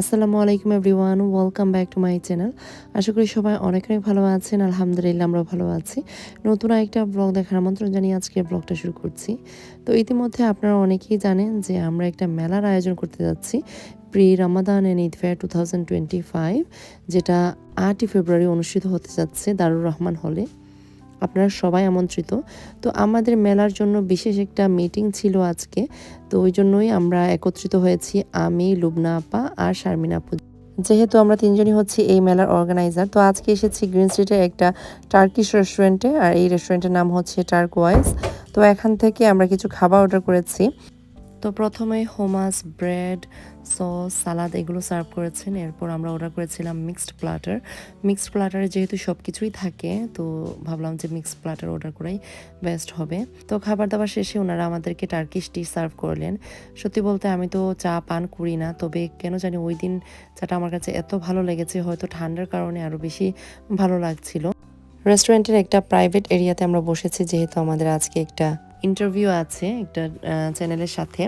আসসালামু আলাইকুম everyone, welcome back to my channel. আশা করি সবাই অনেক অনেক ভালো আছেন, আলহামদুলিল্লাহ আমরা ভালো আছি। নতুন একটা ব্লগ দেখার আমন্ত্রণ জানিয়ে আজকে ব্লগটা শুরু করছি। তো ইতিমধ্যে আপনারা অনেকেই জানেন যে আমরা একটা মেলার আয়োজন করতে যাচ্ছি pre Ramadan and Eid fair two thousand twenty five যেটা আটই ফেব্রুয়ারি অনুষ্ঠিত হতে যাচ্ছে দারুর রহমান হলে। আপনারা সবাই আমন্ত্রিত। তো আমাদের মেলার জন্য বিশেষ একটা মিটিং ছিল আজকে। তো ওই জন্যই আমরা একত্রিত হয়েছি, আমি, লুবনা আপা আর শারমিনা আপু। যেহেতু আমরা তিনজনই হচ্ছি এই মেলার অর্গানাইজার তো আজকে এসেছি গ্রিন স্ট্রিটের একটা টার্কিশ রেস্টুরেন্টে আর এই রেস্টুরেন্টের নাম হচ্ছে টার্ক ওয়াইজ তো এখান থেকে আমরা কিছু খাবার অর্ডার করেছি। তো প্রথমে হোমাস ব্রেড সস সালাদ এগুলো সার্ভ করেছেন। এরপর আমরা অর্ডার করেছিলাম মিক্সড প্লাটার মিক্সড প্লাটারে যেহেতু সব কিছুই থাকে, তো ভাবলাম যে মিক্সড প্লাটার অর্ডার করাই বেস্ট হবে। তো খাবার দাবার শেষে ওনারা আমাদেরকে টার্কিশ টি সার্ভ করলেন। সত্যি বলতে আমি তো চা পান করি না, তবে কেন জানি ওই দিন চাটা আমার কাছে এত ভালো লেগেছে, হয়তো ঠান্ডার কারণে আরও বেশি ভালো লাগছিল। রেস্টুরেন্টের একটা প্রাইভেট এরিয়াতে আমরা বসেছি, যেহেতু আমাদের আজকে একটা ইন্টারভিউ আছে একটা চ্যানেলের সাথে।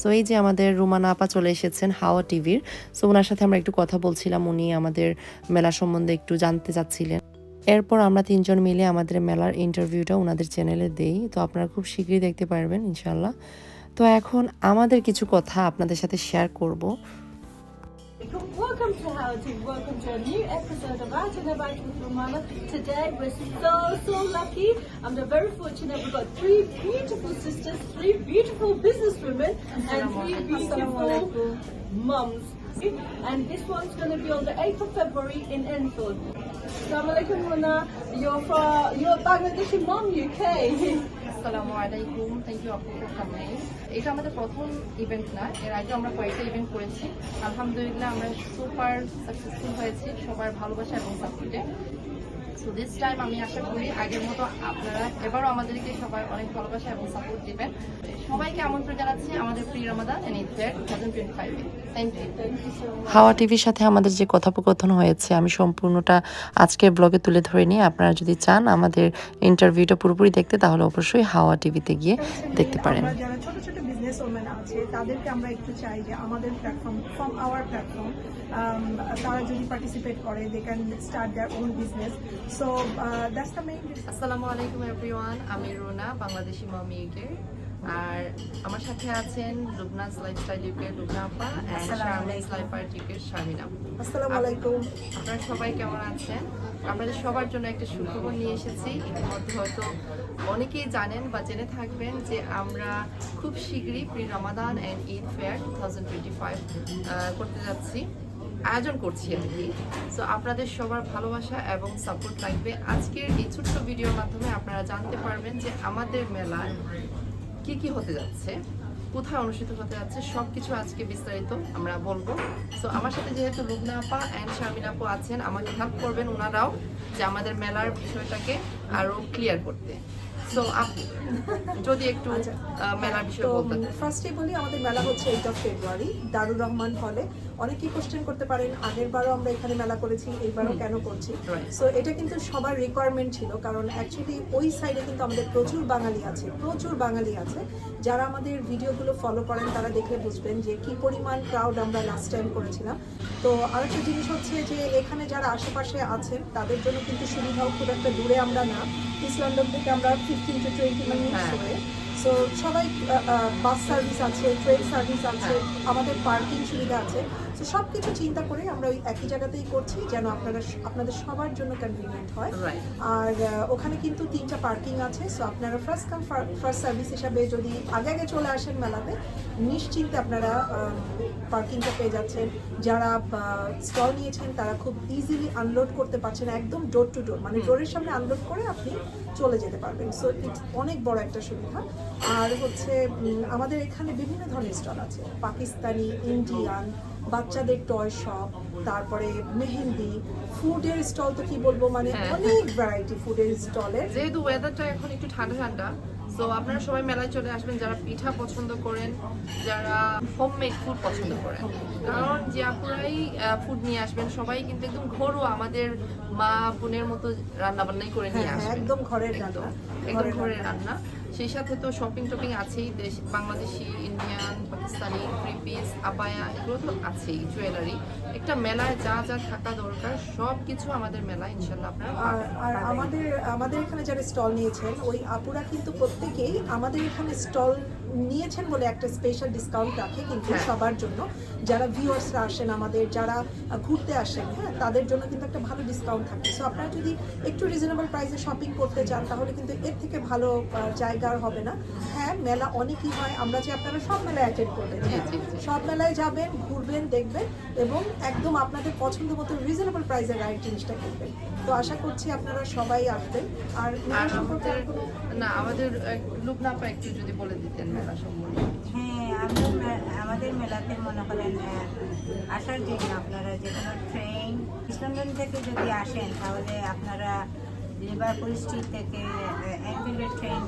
সো এই যে আমাদের রুমানা আপা চলে এসেছেন হাওয়া টিভির। সো ওনার সাথে আমরা একটু কথা বলছিলাম, উনি আমাদের মেলা সম্বন্ধে একটু জানতে চাচ্ছিলেন। এরপর আমরা তিনজন মিলে আমাদের মেলার ইন্টারভিউটা ওনাদের চ্যানেলে দেই। তো আপনারা খুব শীঘ্রই দেখতে পারবেন ইনশাল্লাহ তো এখন আমাদের কিছু কথা আপনাদের সাথে শেয়ার করব। Welcome to Howdy. Welcome to a new episode of Out and About with Your Mama. Today we're so, so lucky. I'm very fortunate. We've got three beautiful sisters, three beautiful businesswomen, and three beautiful mums. And this one's going to be on the 8th of February in Enfield. Assalamu alaikum, Muna. You're, from, you're Bangladeshi mom, UK. Assalamu alaikum. Thank you for coming. এটা আমাদের প্রথম event না এর আগে আমরা কয়েকটা event করেছি। আলহামদুলিল্লাহ আমরা সুপার সাকসেসফুল হয়েছি সবার ভালোবাসা এবং সাপোর্টে সো দিস টাইম আমি আশা করি আগের মতো আপনারা এবারও আমাদেরকে সবাই অনেক ভালোবাসা এবং সাপোর্ট দিবেন। সবাইকে আমন্ত্রণ জানাচ্ছি আমাদের প্রিয় Ramadan Eid fair two thousand twenty হাওয়া টিভির সাথে আমাদের যে কথোপকথন হয়েছে, আমি সম্পূর্ণটা আজকের ব্লগে তুলে ধরে নিয়ে আপনারা যদি চান আমাদের ইন্টারভিউটা পুরোপুরি দেখতে, তাহলে অবশ্যই হাওয়া টিভিতে গিয়ে দেখতে পারেন আমরা যারা ছোট ছোট বিজনেস আছে, তাদেরকে আমরা একটু চাই যে আমাদের প্ল্যাটফর্ম ফ্রম আওয়ার প্ল্যাটফর্ম তারা যদি পার্টিসিপেট করে they can start their own business so that's the main আসসালামু আলাইকুম এভরিওয়ান আমি রোনা, বাংলাদেশি মামি আর আমার সাথে আছেন লাইফস্টাইল ইউকে লুবনা আপা and Sharmin life art UK Sharmin আসসালামু আলাইকুম। আপনারা সবাই কেমন আছেন? আপনাদের সবার জন্য একটা সুখবর নিয়ে এসেছি। ইতিমধ্যে হয়তো অনেকেই জানেন বা জেনে থাকবেন যে আমরা খুব শীঘ্রই pre Ramadan and Eid fair two thousand twenty five করতে যাচ্ছি। আয়োজন করছি আর কি। সো আপনাদের সবার ভালোবাসা এবং সাপোর্ট লাগবে। আজকের এই ছোট্ট ভিডিওর মাধ্যমে আপনারা জানতে পারবেন যে আমাদের মেলায় কি কি হতে যাচ্ছে কোথায় অনুষ্ঠিত হতে যাচ্ছে সব কিছু আজকে বিস্তারিত আমরা বলব। তো আমার সাথে যেহেতু রুবনা আপা অ্যান্ড শারমিন আপু আছেন আমাকে হেল্প করবেন ওনারাও যে আমাদের মেলার বিষয়টাকে আরও ক্লিয়ার করতে। সো আপনি যদি একটু আহ, মেলার বিষয়ে বলতেন ফার্স্টে বলি আমাদের মেলা হচ্ছে eight of February Darur Rahman হলে অনেকেই কোশ্চেন করতে পারেন আগের বারও আমরা এখানে মেলা করেছি এইবারও কেন করছি? সো এটা কিন্তু সবার রিকোয়ারমেন্ট ছিল কারণ অ্যাকচুয়ালি ওই সাইডে কিন্তু আমাদের প্রচুর বাঙালি আছে প্রচুর বাঙালি আছে। যারা আমাদের ভিডিওগুলো ফলো করেন তারা দেখলে বুঝবেন যে কি পরিমাণ ক্রাউড আমরা লাস্ট টাইম করেছিলাম। তো আরেকটা জিনিস হচ্ছে যে এখানে যারা আশেপাশে আছেন তাদের জন্য কিন্তু সুবিধাও খুব একটা দূরে আমরা না। ইস্ট লন্ডন থেকে আমরা ফিফটিন টু টোয়েন্টি মিনিটস হ্যাঁ। করে সো সবাই বাস সার্ভিস আছে ট্রেন সার্ভিস আছে আমাদের পার্কিং সুবিধা আছে। তো সব কিছু চিন্তা করে আমরা ওই একই জায়গাতেই করছি যেন আপনারা আপনাদের সবার জন্য কনভিনিয়েন্ট হয়। আর ওখানে কিন্তু তিনটা পার্কিং আছে সো আপনারা ফার্স্ট কাম ফার্স্ট সার্ভিস হিসাবে যদি আগে আগে চলে আসেন মেলাতে নিশ্চিন্তে আপনারা পার্কিংটা পেয়ে যাচ্ছেন। যারা স্টল নিয়েছেন তারা খুব ইজিলি আনলোড করতে পারছেন একদম ডোর টু ডোর মানে ডোরের সামনে আনলোড করে আপনি চলে যেতে পারবেন। সো ইটস অনেক বড় একটা সুবিধা। আর হচ্ছে আমাদের এখানে বিভিন্ন ধরনের স্টল আছে। পাকিস্তানি ইন্ডিয়ান বাচ্চাদের টয় শপ তারপরে মেহেন্দি ফুডের স্টল তো কি বলব মানে হ্যাঁ। অনেক ভ্যারাইটি ফুডের স্টলের যেহেতু ওয়েদারটা এখন একটু ঠান্ডা ঠান্ডা তো আপনারা সবাই মেলায় চলে আসবেন যারা পিঠা পছন্দ করেন যারা হোমমেড ফুড পছন্দ করেন। কারণ যে আপুরাই ফুড নিয়ে আসবেন। সবাই কিন্তু একদম ঘরোয়া আমাদের মা বোনের মতো রান্না বান্নাই করে নিয়ে হ্যাঁ, হ্যাঁ, আসবেন। একদম ঘরের রান্না। একদম ঘরের রান্না। সেই সাথে তো শপিং টপিং আছেই দেশ Bangladeshi Indian Pakistani three piece abaya এগুলো তো আছেই জুয়েলারি একটা মেলায় যা যা থাকা দরকার সব কিছু আমাদের মেলা ইনশাল্লাহ আপনারা আর আর আমাদের আমাদের এখানে যারা স্টল নিয়েছেন ওই আপুরা কিন্তু প্রত্যেকেই আমাদের এখানে স্টল নিয়েছেন বলে একটা স্পেশাল ডিসকাউন্ট রাখে কিন্তু হ্যাঁ। সবার জন্য। যারা ভিউয়ার্সরা আসেন আমাদের যারা ঘুরতে আসেন হ্যাঁ তাদের জন্য কিন্তু একটা ভালো ডিসকাউন্ট থাকে। সো আপনারা যদি একটু রিজনেবল প্রাইসে শপিং করতে চান তাহলে কিন্তু এর থেকে ভালো আহ, জায়গা আর হবে না। হ্যাঁ মেলা অনেকই হয় আমরা যে আপনারা সব মেলায় অ্যাটেন্ড করবেন। হ্যাঁ। সব মেলায় যাবেন ঘুরবেন দেখবেন এবং একদম আপনাদের পছন্দ মতো রিজনেবল প্রাইসে রাইট জিনিসটা কিনবেন। তো আশা করছি আপনারা সবাই আসবেন। আর সম্পর্কে আমাদের কোনো- না একটু যদি বলে দিতেন মেলা সম্বন্ধে। হ্যাঁ আমাদের আমাদের মেলাতে মনে করেন আসার জন্য আপনারা যে কোনো ট্রেন ইস্টলন্ডন থেকে যদি আসেন তাহলে আপনারা লিভারপুল স্ট্রিট থেকে অ্যানফিল্ডের ট্রেন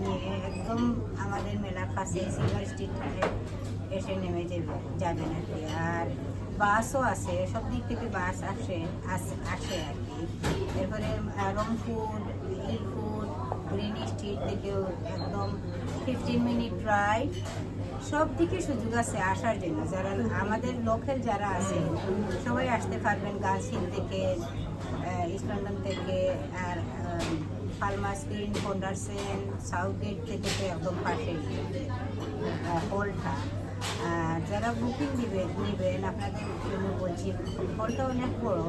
নিয়ে একদম আমাদের মেলার কাছে সিলভার স্ট্রিট এসে নেমে যাবে যাবেন আর কি আর বাসও আছে, সব দিক থেকে বাস আসে আসে আর কি। এরপরে রংপুর ইলপুর গ্রিন স্ট্রিট থেকেও একদম ফিফটিন মিনিট রাইড সব দিকে সুযোগ আছে আসার জন্য। যারা আমাদের লোকাল যারা আছে, সবাই আসতে পারবেন গাছিল থেকে ইস্ট লন্ডন থেকে আর ফার্মাস গ্রিন ফন্ডারসেন, সাউথ গেট থেকে তো একদম পাশে হলটা যারা বুকিং দিবেন নেবেন, আপনাদের জন্য বলছি হলটা অনেক বড়।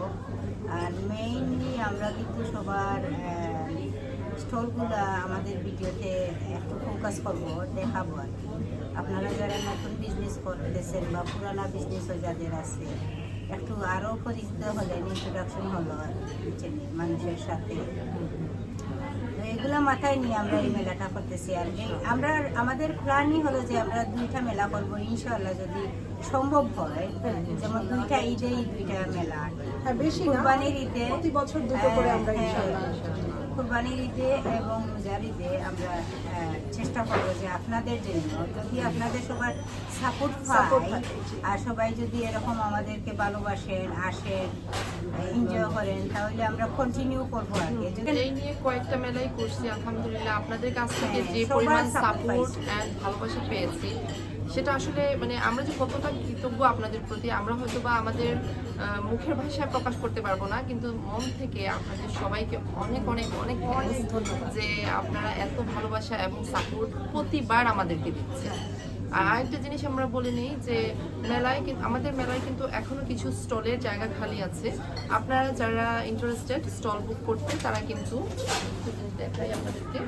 আর মেইনলি আমরা কিন্তু সবার স্টলগুলো আমাদের ভিডিওতে একটু ফোকাস করব, দেখাবো আর কি। আপনারা যারা নতুন বিজনেস করতেছেন বা পুরানা বিজনেসও যাদের আছে, একটু আরও পরিচিত হলেন ইন্ট্রোডাকশন হলো মানুষের সাথে। এগুলো মাথায় নিয়ে আমরা এই মেলাটা করতেছি আর কি। আমরা আমাদের প্ল্যানই হলো যে আমরা দুইটা মেলা করব ইনশাল্লাহ যদি সম্ভব হয়। যেমন দুইটা ঈদে দুইটা মেলা। আর। হ্যাঁ বেশি ঈদে প্রতি বছর দুটো করে আমরা হ্যাঁ, ইনশাআল্লাহ কুরবানির ঈদে এবং রোজার ঈদে আমরা চেষ্টা করব যে আপনাদের জন্য যদি আপনাদের সবার সাপোর্ট পাই আর সবাই যদি এরকম আমাদেরকে ভালোবাসেন আসেন এনজয় করেন তাহলে আমরা কন্টিনিউ করব আর কি। এই নিয়ে কয়েকটা মেলাই করছি আলহামদুলিল্লাহ। আপনাদের কাছ থেকে হ্যাঁ, যে পরিমাণ সাপোর্ট। অ্যান্ড ভালোবাসা পেয়েছি সেটা আসলে মানে আমরা যে কতটা কৃতজ্ঞ আপনাদের প্রতি আমরা হয়তো বা আমাদের মুখের ভাষায় প্রকাশ করতে পারব না কিন্তু মন থেকে আপনাদের সবাইকে অনেক অনেক অনেক অনেক ধন্যবাদ। যে আপনারা এত ভালোবাসা এবং সাপোর্ট প্রতিবার আমাদেরকে দিচ্ছেন আর আরেকটা জিনিস আমরা বলে নিই যে মেলায় কিন্তু আমাদের মেলায় কিন্তু এখনও কিছু স্টলের জায়গা খালি আছে। আপনারা যারা ইন্টারেস্টেড স্টল বুক করতে তারা কিন্তু দেখাই আপনাদেরকে।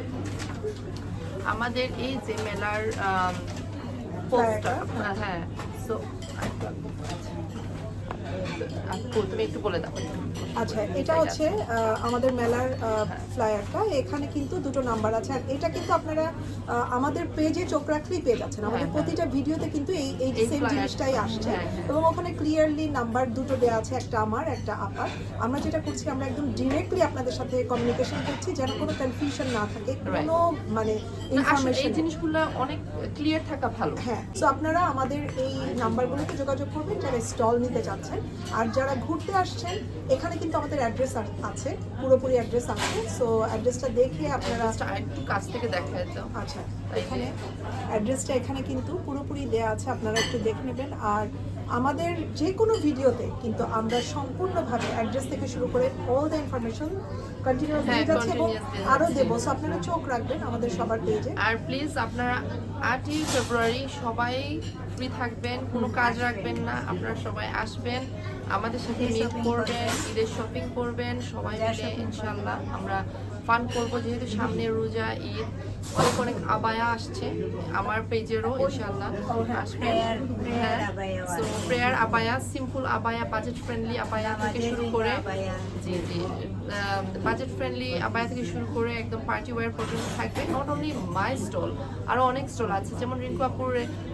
আমাদের এই যে মেলার হ্যাঁ সো তুমি একটু বলে দাও। আচ্ছা এটা হচ্ছে আমাদের মেলার ফ্লায়ারটা। এখানে কিন্তু দুটো নাম্বার আছে। আর এটা কিন্তু আপনারা আমাদের পেজে চোখ রাখলেই পেয়ে যাচ্ছেন। আমাদের হ্যাঁ, প্রতিটা ভিডিওতে কিন্তু এই এই সেম জিনিসটাই আসছে। হ্যাঁ, হ্যাঁ। এবং ওখানে ক্লিয়ারলি নাম্বার দুটো দেওয়া আছে একটা আমার একটা আপার। আমরা যেটা করছি আমরা একদম ডিরেক্টলি আপনাদের সাথে কমিউনিকেশন করছি যেন কোনো কনফিউশন না থাকে কোনো মানে ইনফরমেশন জিনিসগুলো অনেক ক্লিয়ার থাকা ভালো। হ্যাঁ তো আপনারা আমাদের এই নাম্বারগুলোতে যোগাযোগ করবেন যারা স্টল নিতে চাচ্ছেন আর যারা ঘুরতে আসছেন এখানে কিন্তু আমাদের অ্যাড্রেস আছে পুরোপুরি অ্যাড্রেস আছে। সো অ্যাড্রেসটা দেখে আপনারা একটু কাছ থেকে দেখা যেত আচ্ছা এখানে অ্যাড্রেসটা এখানে কিন্তু পুরোপুরি দেয়া আছে আপনারা একটু দেখে নেবেন। আর আমাদের যে কোনো ভিডিওতে কিন্তু আমরা সম্পূর্ণভাবে অ্যাড্রেস থেকে শুরু করে অল দ্য ইনফরমেশন কন্টিনিউ হ্যাঁ, দিয়ে যাচ্ছে এবং আরও দেবো। সো আপনারা চোখ রাখবেন আমাদের সবার পেজে আর প্লিজ আপনারা আটই ফেব্রুয়ারি সবাই ফ্রি থাকবেন কোনো কাজ রাখবেন না আপনারা সবাই আসবেন। আমাদের সাথে মিট করবেন। ঈদের শপিং করবেন সবাই মিলে ইনশাল্লাহ আমরা ফান করব যেহেতু সামনে রোজা ঈদ অনেক অনেক আবায়া আসছে আমার পেজেরও ইনশাল্লাহ prayer আবায়াও সো আছে। Prayer abaya simple abaya budget friendly abaya থেকে শুরু করে জি জি বাজেট ফ্রেন্ডলি আবায়া থেকে শুরু করে একদম পার্টি ওয়্যার পর্যন্ত থাকবে। নট অনলি মাই স্টল আরও অনেক স্টল আছে। যেমন রিঙ্কু আপুর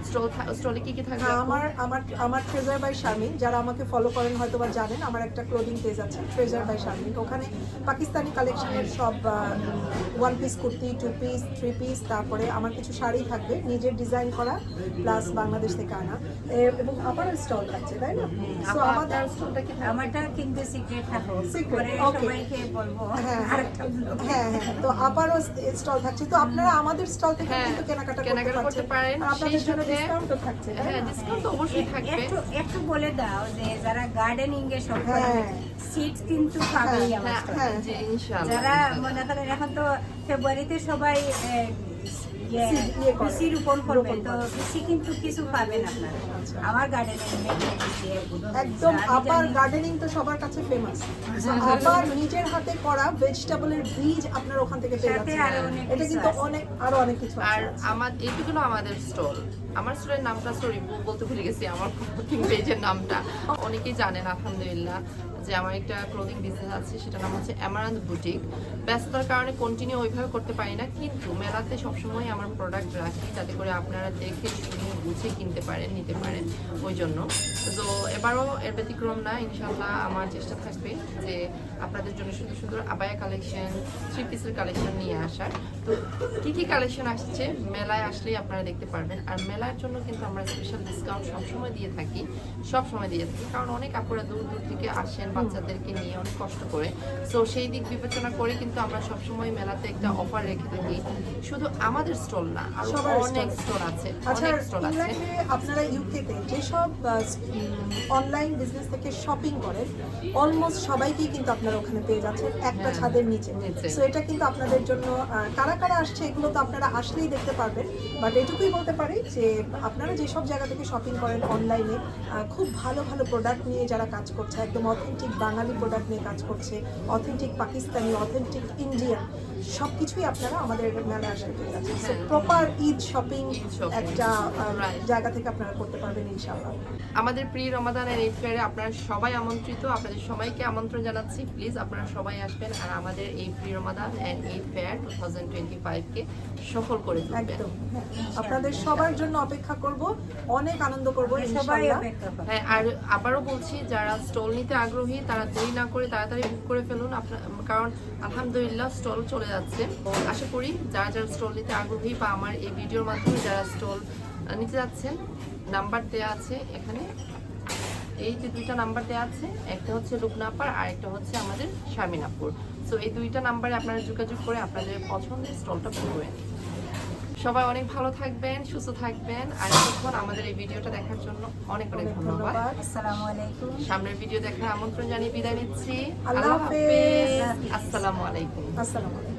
স্টল স্টল কি কি থাকবে হ্যাঁ আমার আমার আমার ট্রেজার বাই স্বামী যারা আমাকে ফলো করেন হয়তো বা জানেন আমার একটা ক্লোদিং পেজ আছে ট্রেজার বাই শারমিন ওখানে পাকিস্তানি কালেকশনের সব one piece kurti two piece three piece তারপরে আমার কিছু শাড়ি থাকবে নিজের ডিজাইন করা প্লাস বাংলাদেশ থেকে আনা। এবং আবার স্টল থাকছে তাই না? সো আমাদের স্টলটা কি আমারটা কিন্তু সিক্রেট থাকো. সবাইকে বলব হ্যাঁ। হ্যাঁ। হ্যাঁ তো আবারও স্টল থাকছে। তো আপনারা আমাদের স্টল থেকে হ্যাঁ, কিন্তু কেনাকাটা কেনাকাটা করতে পারেন। আপনাদের জন্য ডিসকাউন্টও থাকছে হ্যাঁ ডিসকাউন্ট অবশ্যই থাকবে একটু একটু বলে দাও যে যারা গার্ডেনিং এ সব। সিট কিন্তু পাবেই হ্যাঁ, আমার হ্যাঁ। হ্যাঁ। যারা মনে করেন এখন তো ফেব্রুয়ারিতে সবাই ইয়ে, Seed ইয়ে করে। বিসি রোপণ করবে। তো। বিসি কিন্তু কিছু পাবেন আপনারা। আচ্ছা। আমার গার্ডেনে বিসি একদম জানি- গার্ডেনিং তো সবার কাছে ফেমাস আবার নিজের হাতে করা ভেজিটেবলের বীজ আপনারা ওখান থেকে পেয়ে যাচ্ছেন। এটা কিন্তু অনেক আরও অনেক কিছু আর আমার এইটুকুনো আমাদের স্টল আমার স্টলের নামটা সরি বলতে ভুলে গেছি। আমার পেজের নামটা। অনেকেই জানেন আলহামদুলিল্লাহ। যে আমার একটা ক্লোদিং বিজনেস আছে, সেটার নাম হচ্ছে অ্যামারান্থ বুটিক ব্যস্ততার কারণে কন্টিনিউ ওইভাবে করতে পারি না, কিন্তু মেলাতে সবসময় আমার প্রোডাক্ট রাখি, যাতে করে আপনারা দেখে, শুনে, বুঝে কিনতে পারেন, নিতে পারেন ওই জন্য। তো এবারও এর ব্যতিক্রম না ইনশাল্লাহ আমার চেষ্টা থাকবে যে আপনাদের জন্য সুন্দর সুন্দর আবায়া কালেকশন থ্রি পিসের কালেকশন নিয়ে আসার। তো কি কি কালেকশন আসছে? মেলায় আসলেই আপনারা দেখতে পারবেন। আর মেলার জন্য কিন্তু আমরা স্পেশাল ডিসকাউন্ট সবসময় দিয়ে থাকি সব সময় দিয়ে থাকি। কারণ অনেক আপুরা দূর দূর থেকে আসেন বাচ্চাদেরকে নিয়ে অনেক কষ্ট করে। সেই দিক বিবেচনা করে কিন্তু আমরা সবসময় মেলাতে একটা অফার রেখে থাকি। শুধু আমাদের স্টল না আর অনেক স্টল আছে আচ্ছা অনেক স্টল আছে আপনারা ইউকেতে যেসব অনলাইন বিজনেস থেকে শপিং করেন অলমোস্ট সবাইকেই কিন্তু আপনারা ওখানে পেয়ে যাচ্ছেন একটা হ্যাঁ, ছাদের নিচে। সো এটা কিন্তু আপনাদের জন্য আহ, কারা কারা আসছে এগুলো তো আপনারা আসলেই দেখতে পারবেন। বাট এটুকুই বলতে পারি যে, আপনারা যেসব জায়গা থেকে শপিং করেন অনলাইনে খুব ভালো ভালো প্রোডাক্ট নিয়ে যারা কাজ করছে, একদম অথেন্টিক বাঙালি প্রোডাক্ট নিয়ে কাজ করছে অথেন্টিক পাকিস্তানি অথেন্টিক ইন্ডিয়ান সব কিছুই আপনারা আমাদের মেলায় আসলে পেয়ে যাচ্ছেন হ্যাঁ। প্রপার ঈদ শপিং একটা জায়গা থেকে আপনারা করতে পারবেন ইনশাআল্লাহ। আমাদের প্রি রমাদানের এই ফেয়ারে আপনারা সবাই আমন্ত্রিত। আপনাদের সবাইকে আমন্ত্রণ জানাচ্ছি। প্লিজ আপনারা সবাই আসবেন আর আমাদের এই প্রি রমাদান অ্যান্ড এই ফেয়ার টু থাউজেন্ড টোয়েন্টি ফাইভকে সফল করে তুলবেন। একদম। হ্যাঁ। আপনাদের সবার জন্য অপেক্ষা করব। অনেক আনন্দ করব সবাই ইনশাআল্লাহ। অপেক্ষা করে। হ্যাঁ আর আবারও বলছি যারা স্টল নিতে আগ্রহী তারা দেরি না করে তাড়াতাড়ি বুক করে ফেলুন। আপনার কারণ আলহামদুলিল্লাহ স্টল চলে যাচ্ছে। তো আশা করি যারা যারা স্টল নিতে আগ্রহী বা আমার এই ভিডিওর মাধ্যমে যারা স্টল নিতে যাচ্ছেন নাম্বার দেওয়া আছে এখানে। এই যে দুইটা নাম্বার দেওয়া আছে একটা হচ্ছে লুকনাপার আর একটা হচ্ছে আমাদের শামিনাপুর সো এই দুইটা নাম্বারে আপনারা যোগাযোগ করে আপনাদের পছন্দের স্টলটা বুক করে সবাই অনেক ভালো থাকবেন সুস্থ থাকবেন আর এতক্ষণ আমাদের এই ভিডিওটা দেখার জন্য অনেক অনেক ধন্যবাদ। আসসালামু আলাইকুম। সামনের ভিডিও দেখার আমন্ত্রণ জানিয়ে বিদায় নিচ্ছি। আল্লাহ। হাফেজ। আসসালামু আলাইকুম। আসসালামু আলাইকুম।